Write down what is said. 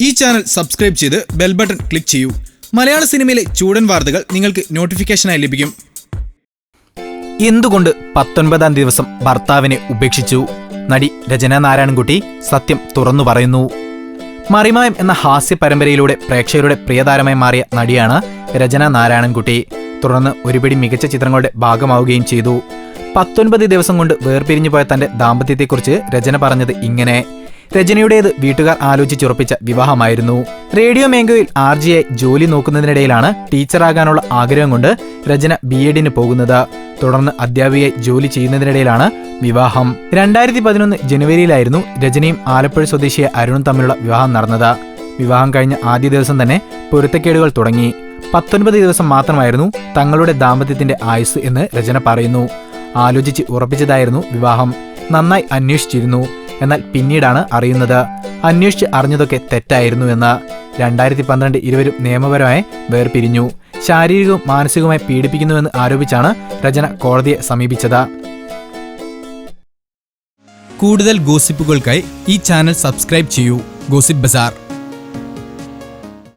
ഈ channel subscribe ചെയ്ത് bell button click ചെയ്യൂ. മലയാള സിനിമയിലെ ചൂടൻ വാർത്തകൾ നിങ്ങൾക്ക് നോട്ടിഫിക്കേഷനായി ലഭിക്കും. എന്തുകൊണ്ട് പത്തൊൻപതാം ദിവസം ഭർത്താവിനെ ഉപേക്ഷിച്ചു? നടി രചന നാരായണൻകുട്ടി സത്യം തുറന്നു പറയുന്നു. മറിമായം എന്ന ഹാസ്യ പരമ്പരയിലൂടെ പ്രേക്ഷകരുടെ പ്രിയതാരമായി മാറിയ നടിയാണ് രചന നാരായണൻകുട്ടി. തുടർന്ന് ഒരുപിടി മികച്ച ചിത്രങ്ങളുടെ ഭാഗമാവുകയും ചെയ്തു. പത്തൊൻപത് ദിവസം കൊണ്ട് വേർപിരിഞ്ഞു പോയ തന്റെ ദാമ്പത്യത്തെക്കുറിച്ച് രചന പറഞ്ഞത് ഇങ്ങനെ. രചനയുടേത് വീട്ടുകാർ ആലോചിച്ചുറപ്പിച്ച വിവാഹമായിരുന്നു. റേഡിയോ മേഖലയിൽ ആർ ജിയായി ജോലി നോക്കുന്നതിനിടയിലാണ് ടീച്ചറാകാനുള്ള ആഗ്രഹം കൊണ്ട് രചന ബി എഡിന് പോകുന്നത്. തുടർന്ന് അധ്യാപികയെ ജോലി ചെയ്യുന്നതിനിടയിലാണ് വിവാഹം. രണ്ടായിരത്തി പതിനൊന്ന് ജനുവരിയിലായിരുന്നു രചനയും ആലപ്പുഴ സ്വദേശിയെ അരുണും തമ്മിലുള്ള വിവാഹം നടന്നത്. വിവാഹം കഴിഞ്ഞ ആദ്യ ദിവസം തന്നെ പൊരുത്തക്കേടുകൾ തുടങ്ങി. പത്തൊൻപത് ദിവസം മാത്രമായിരുന്നു തങ്ങളുടെ ദാമ്പത്യത്തിന്റെ ആയുസ് എന്ന് രചന പറയുന്നു. ആലോചിച്ച് ഉറപ്പിച്ചതായിരുന്നു വിവാഹം. നന്നായി അന്വേഷിച്ചിരുന്നു. എന്നാൽ പിന്നീടാണ് അറിയുന്നത്. അന്വേഷിച്ച് അറിഞ്ഞതൊക്കെ തെറ്റായിരുന്നു എന്ന്. രണ്ടായിരത്തി പന്ത്രണ്ട് ഇരുവരും നിയമപരമായി വേർപിരിഞ്ഞു. ശാരീരികവും മാനസികവുമായി പീഡിപ്പിക്കുന്നുവെന്ന് ആരോപിച്ചാണ് രചന കോടതിയെ സമീപിച്ചത്. കൂടുതൽ ഗോസിപ്പുകൾക്കായി ഈ ചാനൽ സബ്സ്ക്രൈബ് ചെയ്യൂ. Gossip bazaar.